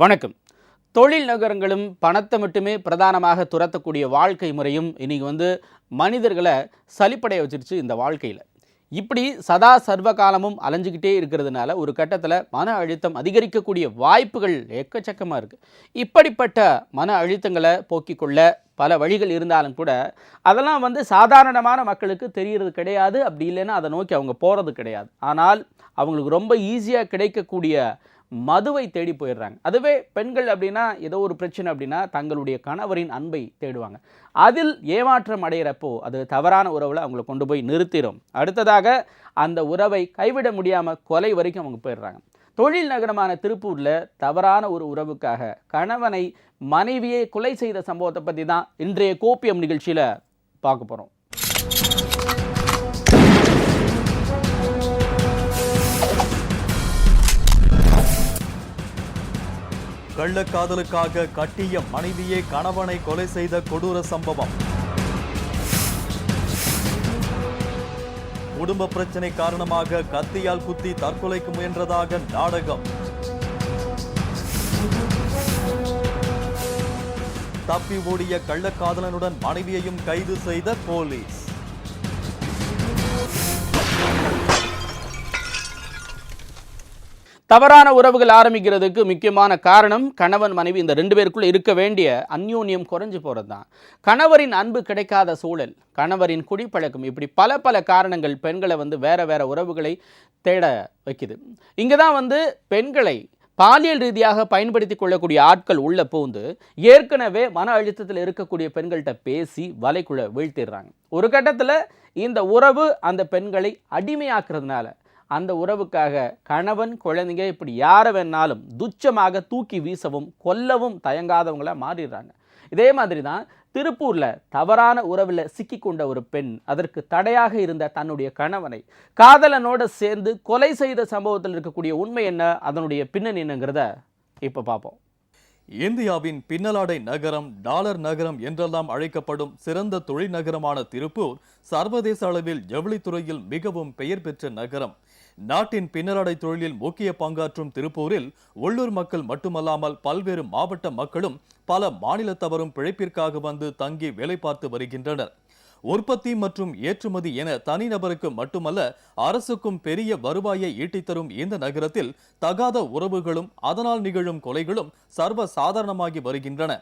வணக்கம். தொழில் நகரங்களும் பணத்தை மட்டுமே பிரதானமாக துரத்தக்கூடிய வாழ்க்கை முறையும் இன்றைக்கி வந்து மனிதர்களை சலிப்படைய வச்சிருச்சு இந்த வாழ்க்கையில். இப்படி சதா சர்வ காலமும் அலைஞ்சிக்கிட்டே இருக்கிறதுனால ஒரு கட்டத்தில் மன அழுத்தம் அதிகரிக்கக்கூடிய வாய்ப்புகள் எக்கச்சக்கமாக இருக்குது இப்படிப்பட்ட மன அழுத்தங்களை போக்கிக் கொள்ள பல வழிகள் இருந்தாலும் கூட அதெல்லாம் வந்து சாதாரணமான மக்களுக்கு தெரிகிறது கிடையாது. அப்படி இல்லைன்னா அதை நோக்கி அவங்க போகிறது கிடையாது. ஆனால் அவங்களுக்கு ரொம்ப ஈஸியாக கிடைக்கக்கூடிய மதுவை தேடி போயிடுறாங்க. அதுவே பெண்கள் அப்படின்னா ஏதோ ஒரு பிரச்சனை அப்படின்னா தங்களுடைய கணவரின் அன்பை தேடுவாங்க. அதில் ஏமாற்றம் அடைகிறப்போ அது தவறான உறவில் அவங்கள கொண்டு போய் நிறுத்திடும் அடுத்ததாக அந்த உறவை கைவிட முடியாமல் கொலை வரைக்கும் அவங்க போயிடுறாங்க. தொழில் நகரமான திருப்பூரில் தவறான ஒரு உறவுக்காக கணவனை மனைவியை கொலை செய்த சம்பவத்தை பற்றி தான் இன்றைய கோப்பியம் நிகழ்ச்சியில் பார்க்க போகிறோம் கள்ளக்காதலுக்காக கட்டிய மனைவியே கணவனை கொலை செய்த கொடூர சம்பவம். குடும்ப பிரச்சனை காரணமாக கத்தியால் குத்தி தற்கொலைக்கு முயன்றதாக நாடகம். தப்பி ஓடிய கள்ளக்காதலனுடன் மனைவியையும் கைது செய்த போலீஸ். தவறான உறவுகள் ஆரம்பிக்கிறதுக்கு முக்கியமான காரணம் கணவன் மனைவி இந்த ரெண்டு பேருக்குள்ளே இருக்க வேண்டிய அந்யோன்யம் குறைஞ்சு போகிறது தான் கணவரின் அன்பு கிடைக்காத சூழல் கணவரின் குடிப்பழக்கம் இப்படி பல பல காரணங்கள் பெண்களை வந்து வேற வேற உறவுகளை தேட வைக்குது. இங்கே தான் வந்து பெண்களை பாலியல் ரீதியாக பயன்படுத்தி கொள்ளக்கூடிய ஆட்கள் உள்ள பூந்து ஏற்கனவே மன அழுத்தத்தில் இருக்கக்கூடிய பெண்கள்கிட்ட பேசி வலைக்குள்ள வீழ்த்திடுறாங்க. ஒரு கட்டத்தில் இந்த உறவு அந்த பெண்களை அடிமையாக்குறதுனால அந்த உறவுக்காக கணவன் குழந்தைங்க இப்படி யாரை வேணாலும் துச்சமாக தூக்கி வீசவும் கொல்லவும் தயங்காதவங்கள மாறிடுறாங்க. இதே மாதிரி தான் திருப்பூரில் தவறான உறவில் சிக்கிக்கொண்ட ஒரு பெண் அதற்கு தடையாக இருந்த தன்னுடைய கணவனை காதலனோட சேர்ந்து கொலை செய்த சம்பவத்தில் இருக்கக்கூடிய உண்மை என்ன? அதனுடைய பின்னணி என்னங்கிறத இப்போ பார்ப்போம். இந்தியாவின் பின்னலாடை நகரம் டாலர் நகரம் என்றெல்லாம் அழைக்கப்படும் சிறந்த தொழில் நகரமான திருப்பூர் சர்வதேச அளவில் ஜவுளித்துறையில் மிகவும் பெயர் பெற்ற நகரம். நாட்டின் பின்னலாடை தொழிலில் முக்கிய பங்காற்றும் திருப்பூரில் உள்ளூர் மக்கள் மட்டுமல்லாமல் பல்வேறு மாவட்ட மக்களும் பல மாநிலத்தவரும் பிழைப்பிற்காக வந்து தங்கி வேலை பார்த்து வருகின்றனர். உற்பத்தி மற்றும் ஏற்றுமதி என தனிநபருக்கு மட்டுமல்ல அரசுக்கும் பெரிய வருவாயை ஈட்டித்தரும் இந்த நகரத்தில் தகாத உறவுகளும் அதனால் நிகழும் கொலைகளும் சர்வ சாதாரணமாகி வருகின்றன.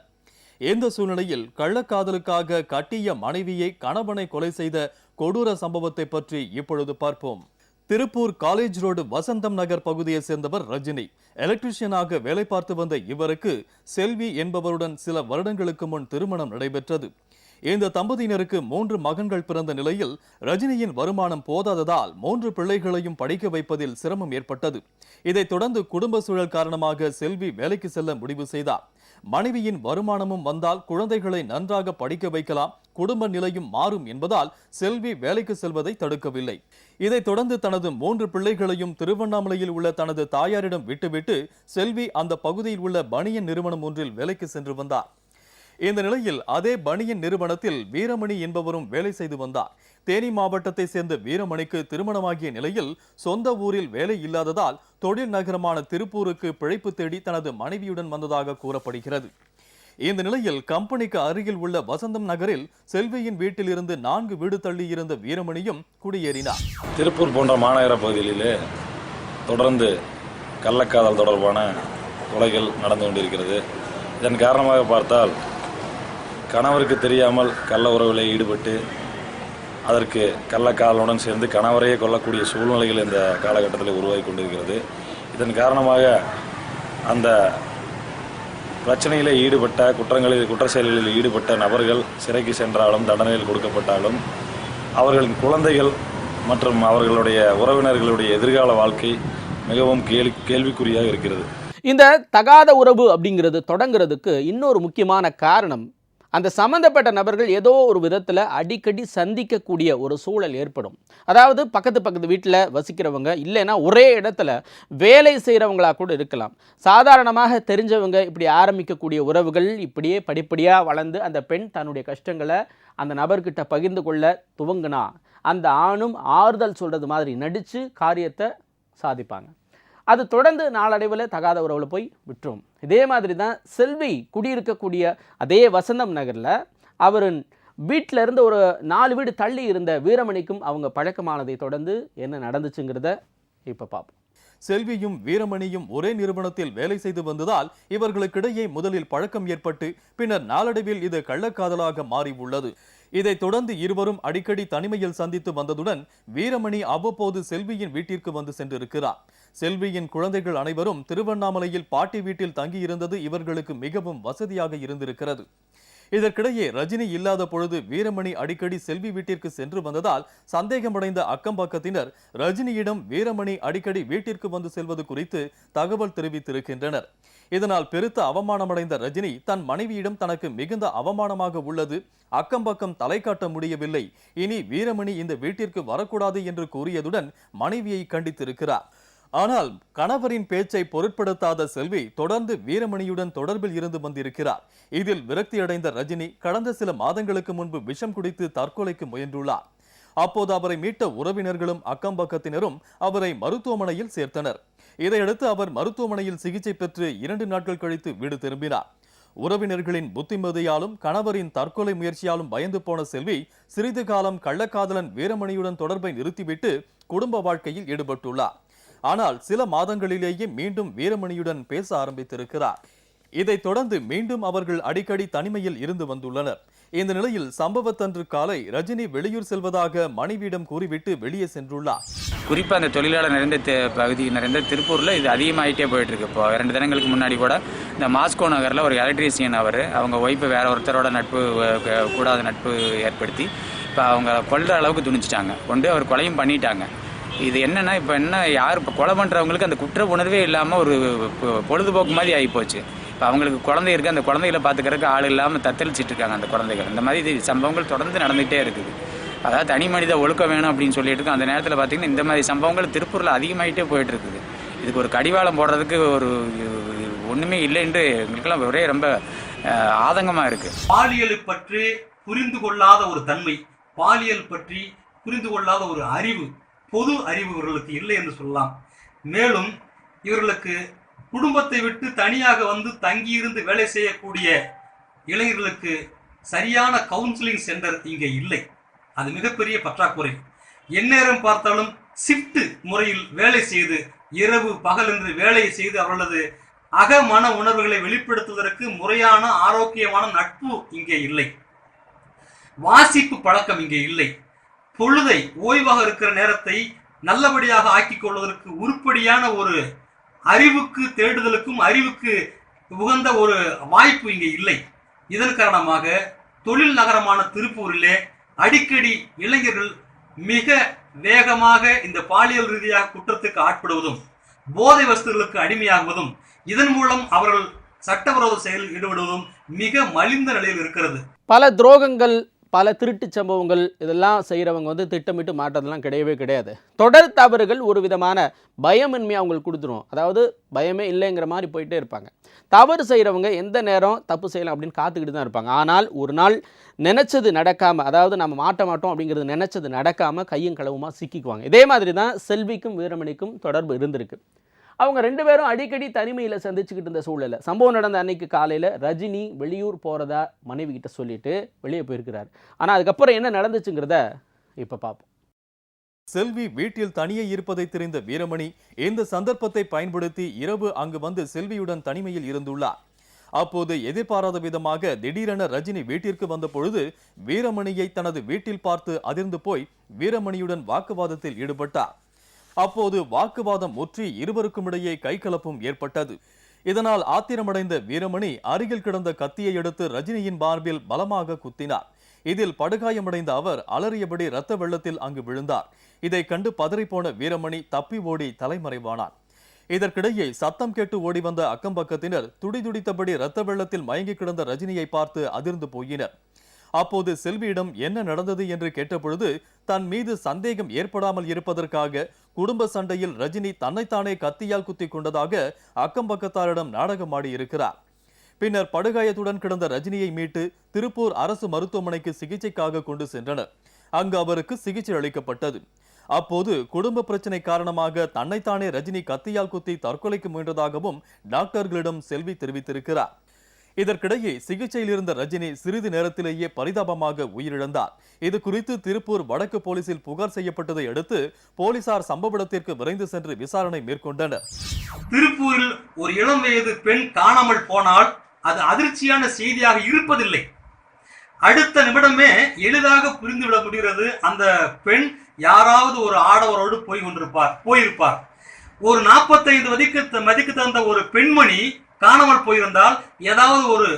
இந்த சூழ்நிலையில் கள்ளக்காதலுக்காக கட்டிய மனைவியை கணவனை கொலை செய்த கொடூர சம்பவத்தை பற்றி இப்பொழுது பார்ப்போம். திருப்பூர் காலேஜ் ரோடு வசந்தம் நகர் பகுதியை சேர்ந்தவர் ரஜினி. எலக்ட்ரிஷியனாக வேலை பார்த்து வந்த இவருக்கு செல்வி என்பவருடன் சில வருடங்களுக்கு முன் திருமணம் நடைபெற்றது. இந்த தம்பதியினருக்கு மூன்று மகன்கள் பிறந்த நிலையில் ரஜினியின் வருமானம் போதாததால் மூன்று பிள்ளைகளையும் படிக்க வைப்பதில் சிரமம் ஏற்பட்டது. இதைத் தொடர்ந்து குடும்ப சூழல் காரணமாக செல்வி வேலைக்கு செல்ல முடிவு செய்தார். மனைவியின் வருமானமும் வந்தால் குழந்தைகளை நன்றாக படிக்க வைக்கலாம் குடும்ப நிலையும் மாறும் என்பதால் செல்வி வேலைக்கு செல்வதை தடுக்கவில்லை. இதைத் தொடர்ந்து தனது மூன்று பிள்ளைகளையும் திருவண்ணாமலையில் உள்ள தனது தாயாரிடம் விட்டுவிட்டு செல்வி அந்த பகுதியில் உள்ள பனியன் நிறுவனம் ஒன்றில் வேலைக்கு சென்று வந்தார். இந்த நிலையில் அதே பனியன் நிறுவனத்தில் வீரமணி என்பவரும் வேலை செய்து வந்தார். தேனி மாவட்டத்தை சேர்ந்த வீரமணிக்கு திருமணமாகிய நிலையில் சொந்த ஊரில் வேலை இல்லாததால் தொழில் நகரமான திருப்பூருக்கு பிழைப்பு தேடி தனது மனைவியுடன் வந்ததாக கூறப்படுகிறது. இந்த நிலையில் கம்பெனிக்கு அருகில் உள்ள வசந்தம் நகரில் செல்வியின் வீட்டில் இருந்து நான்கு வீடு தள்ளி இருந்த வீரமணியும் குடியேறினார். திருப்பூர் போன்ற மாநகர பகுதிகளிலே தொடர்ந்து கள்ளக்காதல் தொடர்பான கொலைகள் நடந்து கொண்டிருக்கிறது. இதன் காரணமாக பார்த்தால் கணவருக்கு தெரியாமல் கள்ள உறவில் ஈடுபட்டு அதற்கு கள்ளக்காதலுடன் சேர்ந்து கணவரையே கொல்லக்கூடிய சூழ்நிலைகள் இந்த காலகட்டத்தில் உருவாகி கொண்டிருக்கிறது. இதன் காரணமாக அந்த பிரச்சனையில் ஈடுபட்ட குற்றங்களில் குற்ற செயல்களில் ஈடுபட்ட நபர்கள் சிறைக்கு சென்றாலும் தண்டனையில் கொடுக்கப்பட்டாலும் அவர்களின் குழந்தைகள் மற்றும் அவர்களுடைய உறவினர்களுடைய எதிர்கால வாழ்க்கை மிகவும் கேள்வி கேள்விக்குறியாக இருக்கிறது. இந்த தகாத உறவு அப்படிங்கிறது தொடங்குறதுக்கு இன்னொரு முக்கியமான காரணம் அந்த சம்மந்தப்பட்ட நபர்கள் ஏதோ ஒரு விதத்தில் அடிக்கடி சந்திக்கக்கூடிய ஒரு சூழல் ஏற்படும். அதாவது பக்கத்து பக்கத்து வீட்டில் வசிக்கிறவங்க இல்லைன்னா ஒரே இடத்துல வேலை செய்கிறவங்களா கூட இருக்கலாம். சாதாரணமாக தெரிஞ்சவங்க இப்படி ஆரம்பிக்கக்கூடிய உறவுகள் இப்படியே படிப்படியாக வளர்ந்து அந்த பெண் தன்னுடைய கஷ்டங்களை அந்த நபர்கிட்ட பகிர்ந்து கொள்ள துவங்கினா அந்த ஆணும் ஆறுதல் சொல்கிறது மாதிரி நடித்து காரியத்தை சாதிப்பாங்க. அது தொடர்ந்து நாளடைவில் தகாத உறவில் போய் விட்டுரும். இதே மாதிரி தான் செல்வி குடியிருக்கக்கூடிய அதே வசந்தம் நகரில் அவரின் வீட்டில் இருந்து ஒரு நாலு வீடு தள்ளி இருந்த வீரமணிக்கும் அவங்க பழக்கமானதை தொடர்ந்து என்ன நடந்துச்சுங்கிறத இப்போ பார்ப்போம் செல்வியும் வீரமணியும் ஒரே நிறுவனத்தில் வேலை செய்து வந்ததால் இவர்களுக்கிடையே முதலில் பழக்கம் ஏற்பட்டு பின்னர் நாளடைவில் இது கள்ளக்காதலாக மாறி உள்ளது இதைத் தொடர்ந்து இருவரும் அடிக்கடி தனிமையில் சந்தித்து வந்ததுடன் வீரமணி அவ்வப்போது செல்வியின் வீட்டிற்கு வந்து சென்றிருக்கிறார். செல்வியின் குழந்தைகள் அனைவரும் திருவண்ணாமலையில் பாட்டி வீட்டில் தங்கியிருந்தது இவர்களுக்கு மிகவும் வசதியாக இருந்திருக்கிறது. இதற்கிடையே ரஜினி இல்லாத பொழுது வீரமணி அடிக்கடி செல்வி வீட்டிற்கு சென்று வந்ததால் சந்தேகமடைந்த அக்கம் பக்கத்தினர் ரஜினியிடம் வீரமணி அடிக்கடி வீட்டிற்கு வந்து செல்வது குறித்து தகவல் தெரிவித்திருக்கின்றனர். இதனால் பெருத்த அவமானமடைந்த ரஜினி தன் மனைவியிடம் தனக்கு மிகுந்த அவமானமாக உள்ளது. அக்கம் பக்கம் தலை காட்ட முடியவில்லை. இனி வீரமணி இந்த வீட்டிற்கு வரக்கூடாது என்று கூறியதுடன் மனைவியை கண்டித்திருக்கிறார். ஆனால் கணவரின் பேச்சை பொருட்படுத்தாத செல்வி தொடர்ந்து வீரமணியுடன் தொடர்பில் இருந்து வந்திருக்கிறார். இதில் விரக்தியடைந்த ரஜினி கடந்த சில மாதங்களுக்கு முன்பு விஷம் குடித்து தற்கொலைக்கு முயன்றுள்ளார். அப்போது அவரை மீட்ட உறவினர்களும் அக்கம்பக்கத்தினரும் அவரை மருத்துவமனையில் சேர்த்தனர். இதையடுத்து அவர் மருத்துவமனையில் சிகிச்சை பெற்று இரண்டு நாட்கள் கழித்து வீடு திரும்பினார். உறவினர்களின் புத்திமதியாலும் கணவரின் தற்கொலை முயற்சியாலும் பயந்து போன செல்வி சிறிது காலம் கள்ளக்காதலன் வீரமணியுடன் தொடர்பை நிறுத்திவிட்டு குடும்ப வாழ்க்கையில் ஈடுபட்டுள்ளார். ஆனால் சில மாதங்களிலேயே மீண்டும் வீரமணியுடன் பேச ஆரம்பித்திருக்கிறார். இதைத் தொடர்ந்து மீண்டும் அவர்கள் அடிக்கடி தனிமையில் இருந்து வந்துள்ளனர். இந்த நிலையில் சம்பவத்தன்று காலை ரஜினி வெளியூர் செல்வதாக மனைவியிடம் கூறிவிட்டு வெளியே சென்றுள்ளார். குறிப்பாக அந்த தொழிலாளர் நிறைந்த பகுதி நிறைந்த திருப்பூரில் இது அதிகமாகிட்டே போயிட்டு இருக்கு இப்போ ரெண்டு தினங்களுக்கு முன்னாடி கூட இந்த மாஸ்கோ நகரில் ஒரு எலக்ட்ரீசியன் அவர் அவங்க ஒய்ஃபு வேற ஒருத்தரோட நட்பு கூடாத நட்பு ஏற்படுத்தி இப்போ அவங்க கொல்ற அளவுக்கு துணிச்சிட்டாங்க கொண்டு அவர் கொலையும் பண்ணிட்டாங்க. இது என்னன்னா இப்போ என்ன யார் இப்போ கொலை பண்ணுறவங்களுக்கு அந்த குற்ற உணர்வே இல்லாமல் ஒரு பொ- பொழுதுபோக்கு மாதிரி ஆகிப்போச்சு இப்போ அவங்களுக்கு குழந்தை இருக்குது அந்த குழந்தைகளை பார்த்துக்கிறதுக்கு ஆள் இல்லாமல் தத்தளிச்சிட்டு இருக்காங்க அந்த குழந்தைகள். இந்த மாதிரி இது சம்பவங்கள் தொடர்ந்து நடந்துகிட்டே இருக்குது. அதாவது தனி மனித ஒழுக்கம் வேணும் அப்படின்னு சொல்லிட்டு இருக்கோம் அந்த நேரத்தில் பார்த்தீங்கன்னா இந்த மாதிரி சம்பவங்கள் திருப்பூரில் அதிகமாகிட்டே போயிட்டு இருக்குது. இதுக்கு ஒரு கடிவாளம் போடுறதுக்கு ஒரு ஒன்றுமே இல்லைன்று எங்களுக்கெல்லாம் ஒரே ரொம்ப ஆதங்கமாக இருக்குது பாலியலை பற்றி புரிந்து கொள்ளாத ஒரு தன்மை பாலியல் பற்றி புரிந்து கொள்ளாத ஒரு அறிவு பொது அறிவு இவர்களுக்கு இல்லை என்று சொல்லலாம். மேலும் இவர்களுக்கு குடும்பத்தை விட்டு தனியாக வந்து தங்கியிருந்து வேலை செய்யக்கூடிய இளைஞர்களுக்கு சரியான கவுன்சிலிங் சென்டர் இங்கே இல்லை. அது மிகப்பெரிய பற்றாக்குறை. எந்நேரம் பார்த்தாலும் ஷிஃப்ட் முறையில் வேலை செய்து இரவு பகல் என்று வேலையை செய்து அவர்களது அக மன உணர்வுகளை வெளிப்படுத்துவதற்கு முறையான ஆரோக்கியமான நட்பு இங்கே இல்லை. வாசிப்பு பழக்கம் இங்கே இல்லை. பொழுதை ஓய்வாக இருக்கிற நேரத்தை நல்லபடியாக ஆக்கிக் கொள்வதற்கு உருப்படியான ஒரு அறிவுக்கு தேடுதலுக்கும் அறிவுக்கு உகந்த ஒரு வாய்ப்பு இங்கே இல்லை. இதன் காரணமாக தொழில் நகரமான திருப்பூரிலே அடிக்கடி இளைஞர்கள் மிக வேகமாக இந்த பாலியல் ரீதியாக குற்றத்துக்கு ஆட்படுவதும் போதை வஸ்துகளுக்கு அடிமையாகுவதும் இதன் மூலம் அவர்கள் சட்டவிரோத செயலில் ஈடுபடுவதும் மிக மலிந்த நிலையில் இருக்கிறது. பல துரோகங்கள் பல திருட்டுச் சம்பவங்கள் இதெல்லாம் செய்கிறவங்க வந்து திட்டமிட்டு மாட்டதெல்லாம் கிடையவே கிடையாது. தொடர் தவறுகள் ஒரு விதமான பயமின்மையை அவங்களுக்கு கொடுத்துரும். அதாவது பயமே இல்லைங்கிற மாதிரி போயிட்டே இருப்பாங்க. தவறு செய்கிறவங்க எந்த நேரம் தப்பு செய்யலாம் அப்படின்னு காத்துக்கிட்டு தான் இருப்பாங்க. ஆனால் ஒரு நாள் நினச்சது நடக்காமல் அதாவது நம்ம மாட்ட மாட்டோம் அப்படிங்கிறது நினச்சது நடக்காமல் கையும் களவுமாக சிக்கிக்குவாங்க. இதே மாதிரி தான் செல்விக்கும் வீரமணிக்கும் தொடர்பு இருந்திருக்கு. அவங்க ரெண்டு பேரும் அடிக்கடி தனிமையில் சந்திச்சுக்கிட்டு இருந்த சூழலில். சம்பவம் நடந்த அன்னைக்கு காலையில் ரஜினி வெளியூர் போகிறதா மனைவி கிட்ட சொல்லிட்டு வெளியே போயிருக்கிறார். ஆனால் அதுக்கப்புறம் என்ன நடந்துச்சுங்கிறத இப்போ பார்ப்போம் செல்வி வீட்டில் தனியே இருப்பதை தெரிந்த வீரமணி இந்த சந்தர்ப்பத்தை பயன்படுத்தி இரவு அங்கு வந்து செல்வியுடன் தனிமையில் இருந்துள்ளார். அப்போது எதிர்பாராத விதமாக திடீரென ரஜினி வீட்டிற்கு வந்த பொழுது வீரமணியை தனது வீட்டில் பார்த்து அதிர்ந்து போய் வீரமணியுடன் வாக்குவாதத்தில் ஈடுபட்டார். அப்போது வாக்குவாதம் முற்றி இருவருக்கும் இடையே கைகலப்பும் ஏற்பட்டது. இதனால் ஆத்திரமடைந்த வீரமணி அருகில் கிடந்த கத்தியை எடுத்து ரஜினியின் மார்பில் பலமாக குத்தினார். இதில் படுகாயமடைந்த அவர் அலறியபடி இரத்த வெள்ளத்தில் அங்கு விழுந்தார். இதை கண்டு பதறிப்போன வீரமணி தப்பி ஓடி தலைமறைவானார். இதற்கிடையே சத்தம் கேட்டு ஓடி வந்த அக்கம்பக்கத்தினர் துடிதுடித்தபடி இரத்த வெள்ளத்தில் மயங்கி கிடந்த ரஜினியை பார்த்து அதிர்ந்து போயினர். அப்போது செல்வியிடம் என்ன நடந்தது என்று கேட்டபொழுது தன் மீது சந்தேகம் ஏற்படாமல் இருப்பதற்காக குடும்ப சண்டையில் ரஜினி தன்னைத்தானே கத்தியால் குத்தி கொண்டதாக அக்கம்பக்கத்தாரிடம் நாடகமாடி இருக்கிறார் பின்னர் படுகாயத்துடன் கிடந்த ரஜினியை மீட்டு திருப்பூர் அரசு மருத்துவமனைக்கு சிகிச்சைக்காக கொண்டு சென்றனர். அங்கு அவருக்கு சிகிச்சை அளிக்கப்பட்டது. அப்போது குடும்ப பிரச்சனை காரணமாக தன்னைத்தானே ரஜினி கத்தியால் குத்தி தற்கொலைக்கு முயன்றதாகவும் டாக்டர்களிடம் செல்வி தெரிவித்திருக்கிறார். இதற்கிடையே சிகிச்சையில் இருந்த ரஜினி சிறிது நேரத்திலேயே பரிதாபமாக உயிரிழந்தார். இது குறித்து திருப்பூர் வடக்கு போலீசில் புகார் செய்யப்பட்டதை அடுத்து போலீசார் சம்பவ இடத்திற்கு விரைந்து சென்று விசாரணை மேற்கொண்டனர். திருப்பூரில் ஒரு இளம் வயது பெண் காணாமல் போனால் அது அதிர்ச்சியான செய்தியாக இருப்பதில்லை. அடுத்த நிமிடமே எளிதாக புரிந்துவிட முடிகிறது அந்த பெண் யாராவது ஒரு ஆடவரோடு போய் கொண்டிருப்பார் போயிருப்பார். ஒரு நாற்பத்தைந்து மதிக்கு மதிக்கு தகுந்த ஒரு பெண்மணி காணாமல் போயிருந்தால் ஏதாவது ஒரு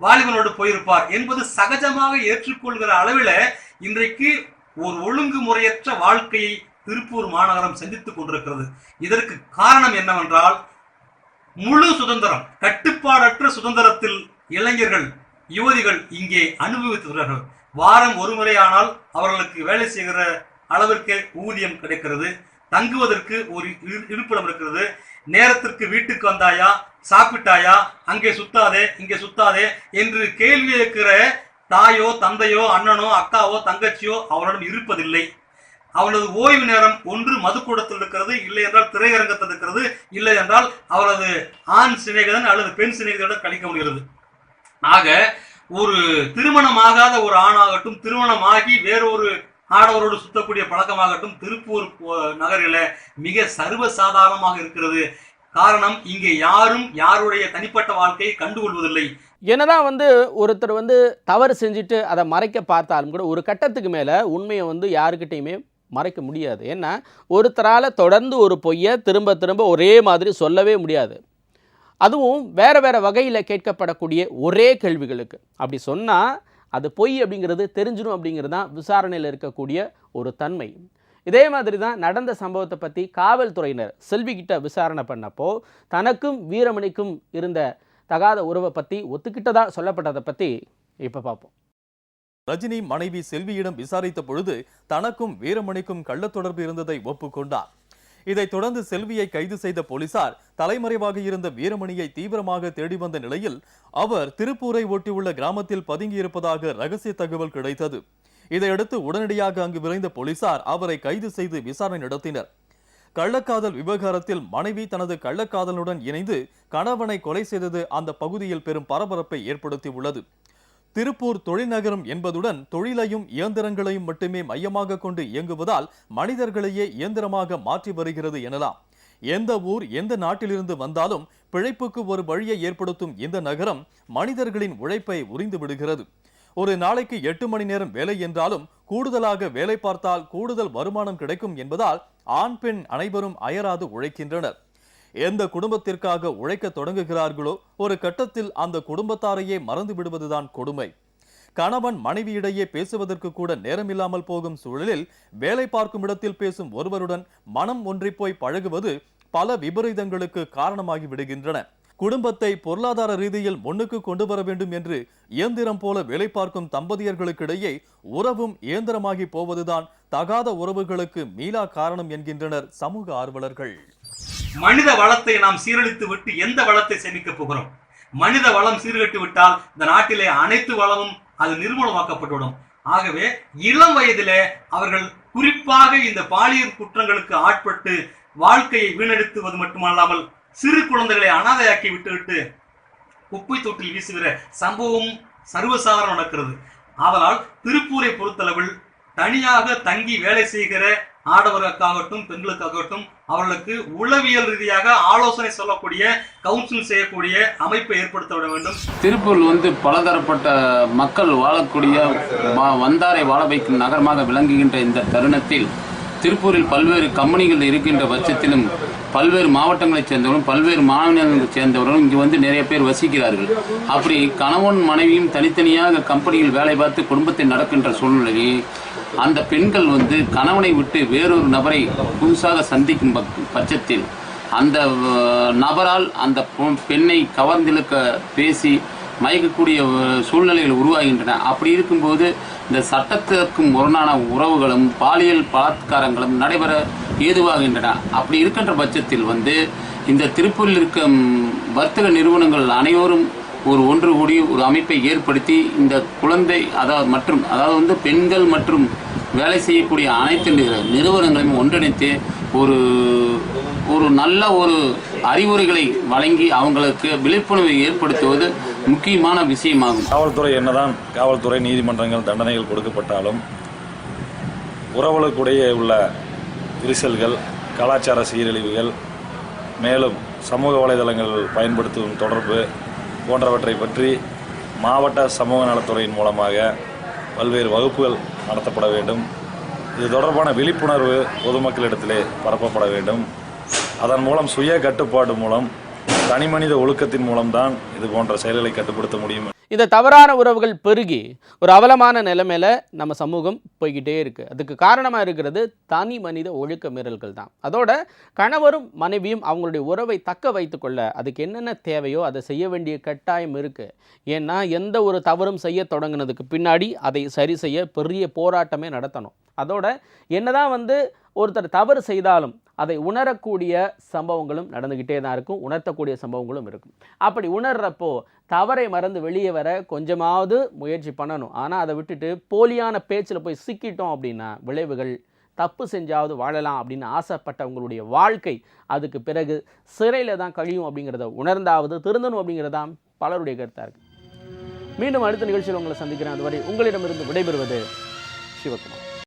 வாலிபனோடு போயிருப்பார் என்பது சகஜமாக ஏற்றுக்கொள்கிற அளவில் இன்றைக்கு ஒரு ஒழுங்கு முறையற்ற வாழ்க்கையை திருப்பூர் மாநகரம் சந்தித்துக் கொண்டிருக்கிறது இதற்கு காரணம் என்னவென்றால் முழு சுதந்திரம் கட்டுப்பாடற்ற சுதந்திரத்தில் இளைஞர்கள் யுவதிகள் இங்கே அனுபவித்துகிறார்கள் வாரம் ஒரு முறையானால் அவர்களுக்கு வேலை செய்கிற அளவிற்கு ஊதியம் கிடைக்கிறது தங்குவதற்கு ஒரு இரு- இருப்பிடம் இருக்கிறது நேரத்திற்கு வீட்டுக்கு வந்தாயா சாப்பிட்டாயா? அங்கே சுத்தாதே இங்கே சுத்தாதே என்று கேள்வி கேட்கிற தாயோ தந்தையோ அண்ணனோ அக்காவோ தங்கச்சியோ அவரிடம் இருப்பதில்லை. அவளது ஓய்வு நேரம் ஒன்று மதுக்கூடத்தில் இருக்கிறது இல்லை என்றால் திரையரங்கத்தில் இருக்கிறது இல்லை என்றால் அவரது ஆண் சிநேகிதன் அல்லது பெண் சிநேகிதனுடன் கழிக்க முடிகிறது. ஆக ஒரு திருமணமாகாத ஒரு ஆணாகட்டும் திருமணமாகி வேறொரு ஆடவரோடு சுத்தக்கூடிய பழக்கமாகட்டும் திருப்பூர் போ- நகரில மிக சர்வசாதாரணமாக இருக்கிறது. காரணம் இங்கே யாரும் யாருடைய தனிப்பட்ட வாழ்க்கையை கண்டுகொள்வதில்லை. என்னதான் வந்து ஒருத்தர் வந்து தவறு செஞ்சுட்டு அதை மறைக்க பார்த்தாலும் கூட ஒரு கட்டத்துக்கு மேலே உண்மையை வந்து யாருக்கிட்டையுமே மறைக்க முடியாது. ஏன்னா ஒருத்தரால் தொடர்ந்து ஒரு பொய்யை திரும்ப திரும்ப ஒரே மாதிரி சொல்லவே முடியாது. அதுவும் வேறு வேறு வகையில் கேட்கப்படக்கூடிய ஒரே கேள்விகளுக்கு. அப்படி சொன்னால் அது பொய் அப்படிங்கிறது தெரிஞ்சிடும் அப்படிங்கிறது தான் விசாரணையில் இருக்கக்கூடிய ஒரு தன்மை. இதே மாதிரி தான் நடந்த சம்பவத்தை பற்றி காவல்துறையினர் செல்வி கிட்ட விசாரணை பண்ணப்போ தனக்கும் வீரமணிக்கும் இருந்த தகாத உறவை பற்றி ஒத்துக்கிட்டதா சொல்லப்பட்டதை பற்றி இப்போ பார்ப்போம். ரஜினி மனைவி செல்வியிடம் விசாரித்த பொழுது தனக்கும் வீரமணிக்கும் கள்ளத் தொடர்பு இருந்ததை ஒப்புக்கொண்டார். இதைத் தொடர்ந்து செல்வியை கைது செய்த போலீசார் தலைமறைவாக இருந்த வீரமணியை தீவிரமாக தேடி வந்த நிலையில் அவர் திருப்பூரை ஒட்டியுள்ள கிராமத்தில் பதுங்கியிருப்பதாக ரகசிய தகவல் கிடைத்தது. இதையடுத்து உடனடியாக அங்கு விரைந்த போலீசார் அவரை கைது செய்து விசாரணை நடத்தினர். கள்ளக்காதல் விவகாரத்தில் மனைவி தனது கள்ளக்காதலுடன் இணைந்து கணவனை கொலை செய்தது அந்த பகுதியில் பெரும் பரபரப்பை ஏற்படுத்தியுள்ளது. திருப்பூர் தொழில்நகரம் என்பதுடன் தொழிலையும் இயந்திரங்களையும் மட்டுமே மையமாக கொண்டு இயங்குவதால் மனிதர்களையே இயந்திரமாக மாற்றி வருகிறது எனலாம். எந்த ஊர் எந்த நாட்டிலிருந்து வந்தாலும் பிழைப்புக்கு ஒரு வழியை ஏற்படுத்தும் இந்த நகரம் மனிதர்களின் உழைப்பை உறிந்து விடுகிறது. ஒரு நாளைக்கு எட்டு மணி நேரம் வேலை என்றாலும் கூடுதலாக வேலை பார்த்தால் கூடுதல் வருமானம் கிடைக்கும் என்பதால் ஆண் பெண் அனைவரும் அயராது உழைக்கின்றனர். எந்த குடும்பத்திற்காக உழைக்க தொடங்குகிறார்களோ ஒரு கட்டத்தில் அந்த குடும்பத்தாரையே மறந்து விடுவதுதான் கொடுமை. கணவன் மனைவியிடையே பேசுவதற்கு கூட நேரமில்லாமல் போகும் சூழலில் வேலை பார்க்கும் இடத்தில் பேசும் ஒருவருடன் மனம் ஒன்றிப் போய் பழகுவது பல விபரீதங்களுக்கு காரணமாகி விடுகின்றன. குடும்பத்தை பொருளாதார ரீதியில் முன்னுக்கு கொண்டு வர வேண்டும் என்று இயந்திரம் போல வேலை பார்க்கும் தம்பதியர்களுக்கிடையே உறவும் இயந்திரமாகி போவதுதான் தகாத உறவுகளுக்கு மீளா காரணம் என்கின்றனர் சமூக ஆர்வலர்கள். மனித வளத்தை நாம் சீரழித்து விட்டு எந்த வளத்தை சேமிக்கப் போகிறோம்? மனித வளம் சீர்கட்டு விட்டால் இந்த நாட்டிலே அனைத்து வளமும் அது நிர்மூலமாக்கப்பட்டுவிடும். ஆகவே இளம் வயதிலே அவர்கள் குறிப்பாக இந்த பாலியல் குற்றங்களுக்கு ஆட்பட்டு வாழ்க்கையை வீணடித்துவது மட்டுமல்லாமல் சிறு குழந்தைகளை அனாதையாக்கி விட்டுவிட்டு குப்பை தொட்டில் வீசுகிற சம்பவம் சர்வசாதாரணம் நடக்கிறது. ஆதலால் திருப்பூரை பொறுத்தளவில் தனியாக தங்கி வேலை செய்கிற ஆடவர்களுக்காகட்டும் பெண்களுக்காகட்டும் அவர்களுக்கு உளவியல் ரீதியாக ஆலோசனை சொல்லக்கூடிய கவுன்சில் செய்யக்கூடிய அமைப்பை ஏற்படுத்த விட வேண்டும். திருப்பூர் வந்து பலதரப்பட்ட மக்கள் வாழக்கூடிய வந்தாரை வாழ வைக்கும் நகரமாக விளங்குகின்ற இந்த தருணத்தில் திருப்பூரில் பல்வேறு கம்பெனிகள் இருக்கின்ற பட்சத்திலும் பல்வேறு மாவட்டங்களைச் சேர்ந்தவர்களும் பல்வேறு மாநிலங்களைச் சேர்ந்தவர்களும் இங்கு வந்து நிறைய பேர் வசிக்கிறார்கள். அப்படி கணவன் மனைவியும் தனித்தனியாக கம்பெனியில் வேலை பார்த்து குடும்பத்தை நடக்கின்ற சூழ்நிலையில் அந்த பெண்கள் வந்து கணவனை விட்டு வேறொரு நபரை புதுசாக சந்திக்கும் பக்- பட்சத்தில் அந்த நபரால் அந்த பொ- பெண்ணை கவர்ந்திழுக்க பேசி மயக்கக்கூடிய சூழ்நிலைகள் உருவாகின்றன. அப்படி இருக்கும்போது இந்த சட்டத்திற்கு முரணான உறவுகளும் பாலியல் பலாத்காரங்களும் நடைபெற ஏதுவாகின்றன. அப்படி இருக்கின்ற பட்சத்தில் வந்து இந்த திருப்பூரில் இருக்கும் வர்த்தக நிறுவனங்கள் அனைவரும் ஒரு ஒன்று கூடி ஒரு அமைப்பை ஏற்படுத்தி இந்த குழந்தை அதாவது மற்றும் அதாவது வந்து பெண்கள் மற்றும் வேலை செய்யக்கூடிய அனைத்து நிறுவனங்களையும் ஒன்றிணைத்து ஒரு ஒரு நல்ல ஒரு அறிவுரைகளை வழங்கி அவங்களுக்கு விழிப்புணர்வை ஏற்படுத்துவது முக்கியமான விஷயமாகும். காவல்துறை என்னதான் காவல்துறை நீதிமன்றங்கள் தண்டனைகள் கொடுக்கப்பட்டாலும் உறவுகளுக்கிடையே உள்ள விரிசல்கள் கலாச்சார சீரழிவுகள் மேலும் சமூக வலைதளங்கள் பயன்படுத்தும் தொடர்பு போன்றவற்றை பற்றி மாவட்ட சமூக நலத்துறையின் மூலமாக பல்வேறு வகுப்புகள் நடத்தப்பட வேண்டும். இது தொடர்பான விழிப்புணர்வு பொதுமக்களிடத்திலே பரப்பப்பட வேண்டும். அதன் மூலம் சுய கட்டுப்பாடு மூலம் தனிமனித ஒழுக்கத்தின் மூலம்தான் இது போன்ற செயல்களை கட்டுப்படுத்த முடியும். இந்த தவறான உறவுகள் பெருகி ஒரு அவலமான நிலைமையில நம்ம சமூகம் போய்கிட்டே இருக்கு. அதுக்கு காரணமாக இருக்கிறது தனி மனித ஒழுக்க மீறல்கள் தான். அதோட கணவரும் மனைவியும் அவங்களுடைய உறவை தக்க வைத்துக்கொள்ள அதுக்கு என்னென்ன தேவையோ அதை செய்ய வேண்டிய கட்டாயம் இருக்கு. ஏன்னா எந்த ஒரு தவறும் செய்ய தொடங்கினதுக்கு பின்னாடி அதை சரி செய்ய பெரிய போராட்டமே நடத்தணும். அதோட என்னதான் வந்து ஒருத்தர் தவறு செய்தாலும் அதை உணரக்கூடிய சம்பவங்களும் நடந்துக்கிட்டே தான் இருக்கும் உணர்த்தக்கூடிய சம்பவங்களும் இருக்கும். அப்படி உணர்கிறப்போ தவறை மறந்து வெளியே வர கொஞ்சமாவது முயற்சி பண்ணணும். ஆனால் அதை விட்டுட்டு போலியான பேச்சில் போய் சிக்கிட்டோம் அப்படின்னா விளைவுகள் தப்பு செஞ்சாவது வாழலாம் அப்படின்னு ஆசைப்பட்டவங்களுடைய வாழ்க்கை அதுக்கு பிறகு சிறையில் தான் கழியும் அப்படிங்கிறத உணர்ந்தாவது திருந்தணும் அப்படிங்கிறதான் பலருடைய கருத்தாக இருக்குது மீண்டும் அடுத்த நிகழ்ச்சியில் உங்களை சந்திக்கிறேன். அதுவரை உங்களிடமிருந்து விடைபெறுவது சிவகுமார்.